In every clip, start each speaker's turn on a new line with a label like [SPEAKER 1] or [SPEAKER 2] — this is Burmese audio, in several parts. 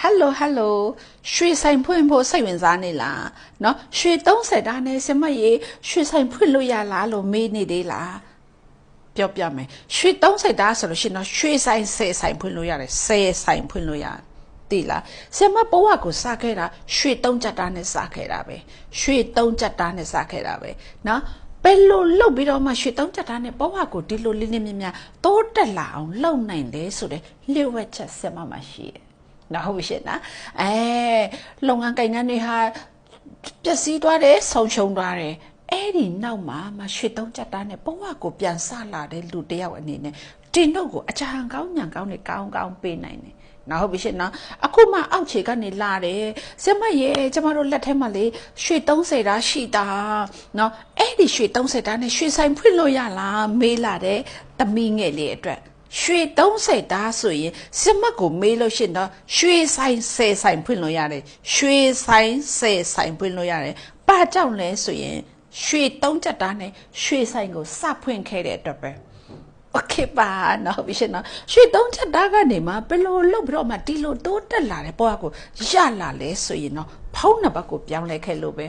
[SPEAKER 1] ဟယ်လိုဟယ်လိုရွှေဆိုင်ဖွင့်ဖို့စိတ်ဝင်စားနေလားเนาะရွှေ30တာနဲ့စမရေရွှေဆိုင်ဖွင့်လို့ရလားလို့မေးနေသေးလားပြောပြမယ်ရွှေ30တာဆိုလို့ရှိရင်တော့ရွှေဆိုင်10ဆိုင်ဖွင့်လို့ရတယ်10ဆိုင်ဖွင့်လို့ရတယ်တိလားဆမဘဝကိုစခဲ့တာရွှေသုံးချက်တာနဲ့စခဲ့တာပဲရွှေသုံးချက်တာနဲ့စခဲ့တာပဲเนาะဘယ်လိုလှုပ်ပြီးတော့မှရွှေသုံးချက်တာနဲ့ဘဝကိုဒီလိုလေးလေးမြမြတိုးတက်လာအောင်လှုပ်နိုင်တယ်ဆိုတဲ့လျှို့ဝှက်ချက်ဆမမှာရှိတယ် နော်ဟုတ်ပြီရှင်နော်အဲလုပ်ငန်းကိုင်ငန်းတွေဟာပျက်စီးသွားတယ်ဆုံးရှုံးသွားတယ်အဲ့ဒီနောက်မှာမရွှေသုံးချက်တာနဲ့ဘဝကိုပြန်ဆလာတဲ့လူတစ်ယောက်အနေနဲ့တင်တို့ကိုအချာကောင်းညံကောင်းနဲ့ကောင်းကောင်းပေးနိုင်တယ်နော်ဟုတ်ပြီရှင်နော်အခုမှအောက်ခြေကနေလာတယ်ဆမရဲ့ကျမတို့လက်ထဲမှာလေရွှေ30တာရှိတာနော်အဲ့ဒီရွှေ30တာနဲ့ရွှေဆိုင်ဖွင့်လို့ရလားမေးလာတဲ့သမီးငယ်လေးအတွက် ရွှေ30တာဆိုရင်စစ်မတ်ကိုမေးလို့ရှရင်တော့ရွှေဆိုင်10ဆိုင်ဖွင့်လို့ရတယ်ရွှေဆိုင်10ဆိုင်ဖွင့်လို့ရတယ်ဘာကြောင့်လဲဆိုရင်ရွှေ3ချက်တာနဲ့ရွှေဆိုင်ကိုစဖွင့်ခဲ့တဲ့အတွက်ပဲ โอเคပါနော်ဘီရှင်နော်ရွှေသုံးချက်တာကနေမှဘယ်လိုလုပ်ပြီးတော့မှဒီလိုတိုးတက်လာတဲ့ဘဝကိုရလာလဲဆိုရင်တော့ဖုန်းနံပါတ်ကိုပြောင်းလဲခဲ့လို့ပဲ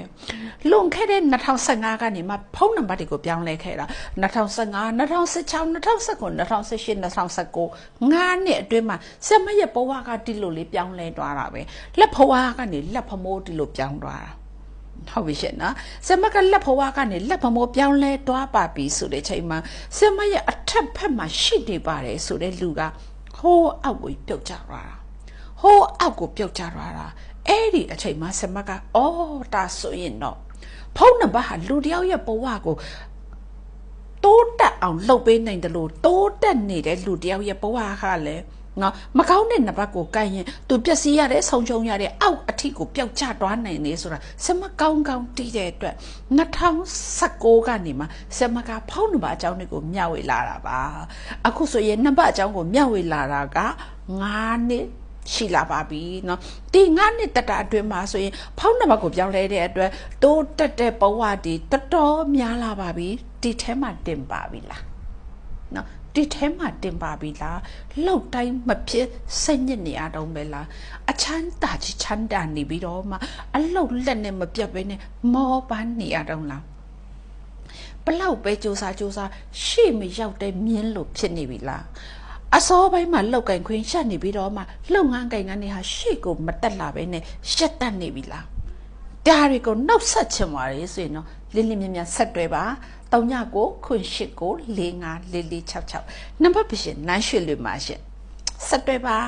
[SPEAKER 1] လွန်ခဲ့တဲ့2015ကနေမှဖုန်းနံပါတ်တွေကိုပြောင်းလဲခဲ့တာ2015 2016 2019 2018 2019ငါးနှစ်အတွင်းမှာစက်မရဲ့ဘဝကဒီလိုလေးပြောင်းလဲသွားတာပဲလက်ဘဝကနေလက်ဖမိုးဒီလိုပြောင်းသွားတာ ဟုတ်ပြီရှင်နော်ဆမကလက်ဘဝကနေလက်ဖမိုးပြောင်းလဲတွားပါပြီဆိုတဲ့ချိန်မှာဆမရဲ့အထက်ဖက်မှာရှိနေပါတယ်ဆိုတဲ့လူကဟိုးအောက်ကိုပြုတ်ကျသွားတာဟိုးအောက်ကိုပြုတ်ကျသွားတာအဲ့ဒီအချိန်မှာဆမကအော်ဒါဆိုရင်တော့ဖုန်းနံပါတ်ဟာလူတယောက်ရဲ့ဘဝကိုတိုးတက်အောင်လှုပ်ပေးနိုင်တယ်လို့တိုးတက်နေတဲ့လူတယောက်ရဲ့ဘဝကလည်း နော်မကောင်းတဲ့နံပါတ်ကိုကိုင်ရင်သူပျက်စီးရတဲ့ဆုံးရှုံးရတဲ့အောက်အထိကိုပျောက်ကျသွားနိုင်နေဆိုတာစမကောင်းကောင်းတည်တဲ့အတွက်2019ကနေမှစမကဖောင်းနံပါတ်အကြောင်းတွေကိုမျှဝေလာတာပါအခုဆိုရင်နံပါတ်အကြောင်းကိုမျှဝေလာတာက9နှစ်ရှိလာပါပြီเนาะဒီငါးနှစ်တတအတွင်းမှာဆိုရင်ဖောင်းနံပါတ်ကိုပြောင်းလဲတဲ့အတွက်တိုးတက်တဲ့ဘဝဒီတော်တော်များလာပါပြီဒီထဲမှာတင်ပါပြီလားเนาะ ဒီထဲမှာတင်ပါပြီလားလောက်တိုင်းမဖြစ်စိတ်ညစ်နေရတော့ပဲလားအချမ်းတာချချမ်းတာနေပြီးတော့မှအလောက်လက်နဲ့မပြတ်ပဲနဲ့မောပန်းနေရတော့လားဘလောက်ပဲစူးစမ်းစူးစမ်းရှေ့မရောက်တဲ့မြင်းလို့ဖြစ်နေပြီလားအစောပိုင်းမှာလောက်ကင်ခွင်းရှက်နေပြီးတော့မှလုံငန်းကင်ကန်းတွေဟာရှေ့ကိုမတက်လာပဲနဲ့ရှက်တက်နေပြီလား ဒါတွေကိုနှုတ်ဆက်ချင်ပါလေဆိုရင်တော့လင်းလင်းမြမြဆက်တွဲပါ39ခွန်8ကို454466နံပါတ်ပရှင်နန်းရွှေလွေမှာရှင်ဆက်တွဲပါ